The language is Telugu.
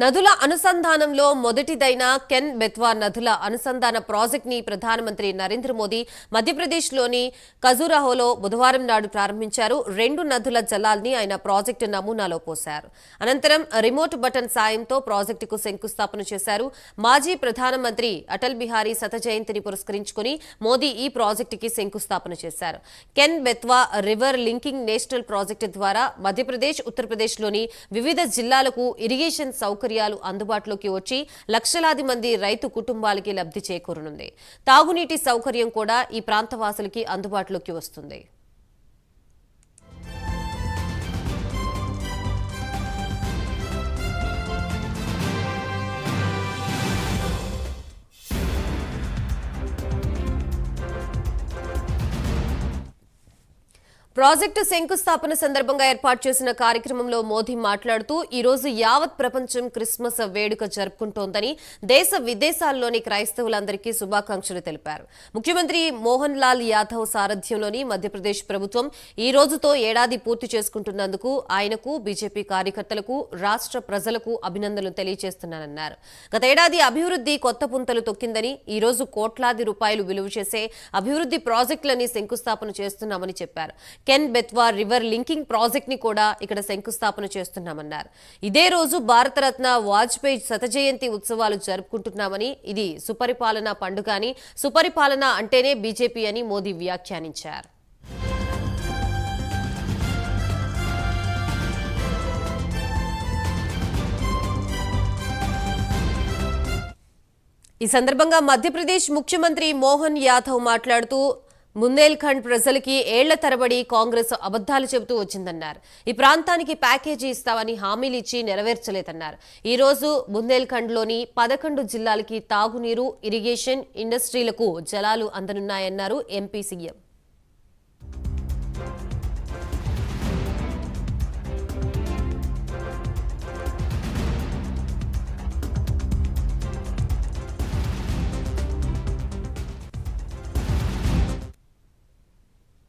నదుల అనుసంధానంలో మొదటిదైన కెన్ బెత్వా నదుల అనుసంధాన ప్రాజెక్ట్ని ప్రధానమంత్రి నరేంద్ర మోదీ మధ్యప్రదేశ్లోని ఖజురాహోలో బుధవారం నాడు ప్రారంభించారు. రెండు నదుల జలాల్ని ఆయన ప్రాజెక్టు నమూనాలో పోశారు. అనంతరం రిమోట్ బటన్ సాయంతో ప్రాజెక్టుకు శంకుస్థాపన చేశారు. మాజీ ప్రధానమంత్రి అటల్ బిహారీ శత జయంతిని పురస్కరించుకుని మోదీ ఈ ప్రాజెక్టుకి శంకుస్థాపన చేశారు. Ken Betwa river linking national project ద్వారా మధ్యప్రదేశ్ ఉత్తరప్రదేశ్లోని వివిధ జిల్లాలకు ఇరిగేషన్ సౌకర్యం సౌకర్యాలు అందుబాటులోకి వచ్చి లక్షలాది మంది రైతు కుటుంబాలకి లబ్ధి చేకూరనుంది. తాగునీటి సౌకర్యం కూడా ఈ ప్రాంతవాసులకి అందుబాటులోకి వస్తుంది. ప్రాజెక్టు శంకుస్థాపన సందర్భంగా ఏర్పాటు చేసిన కార్యక్రమంలో మోదీ మాట్లాడుతూ ఈరోజు యావత్ ప్రపంచం క్రిస్మస్ వేడుక జరుపుకుంటోందని దేశ విదేశాల్లోని క్రైస్తవులందరికీ శుభాకాంక్షలు తెలిపారు. ముఖ్యమంత్రి మోహన్ లాల్ యాదవ్ సారథ్యంలోని మధ్యప్రదేశ్ ప్రభుత్వం ఈ రోజుతో ఏడాది పూర్తి చేసుకుంటున్నందుకు ఆయనకు బీజేపీ కార్యకర్తలకు రాష్ట్ర ప్రజలకు అభినందనలు తెలియజేస్తున్నానన్నారు. గతేడాది అభివృద్ధి కొత్త పుంతలు తొక్కిందని ఈ రోజు కోట్లాది రూపాయలు విలువ చేసే అభివృద్ధి ప్రాజెక్టులని శంకుస్థాపన చేస్తున్నామని చెప్పారు. కెన్ బెత్వా రివర్ లింకింగ్ ప్రాజెక్ట్ని కూడా ఇక్కడ శంకుస్థాపన చేస్తున్నామన్నారు. ఇదే రోజు భారతరత్న వాజ్పేయి శత జయంతి ఉత్సవాలు జరుపుకుంటున్నామని ఇది సుపరిపాలన పండుగ అని సుపరిపాలన అంటేనే బీజేపీ అని మోదీ వ్యాఖ్యానించారు. ఈ సందర్భంగా మధ్యప్రదేశ్ ముఖ్యమంత్రి మోహన్ యాదవ్ మాట్లాడుతూ బుందేల్ఖండ్ ప్రజలకి ఏళ్ళ తరబడి కాంగ్రెస్ అబద్ధాలు చెబుతూ వచ్చిందన్నారు. ఈ ప్రాంతానికి ప్యాకేజీ ఇస్తామని హామీలు ఇచ్చి నెరవేర్చలేదన్నారు. ఈ రోజు బుందేల్ఖండ్లోని పదకొండు జిల్లాలకి తాగునీరు ఇరిగేషన్ ఇండస్ట్రీలకు జలాలు అందనున్నాయన్నారు ఎంపీ సీఎం.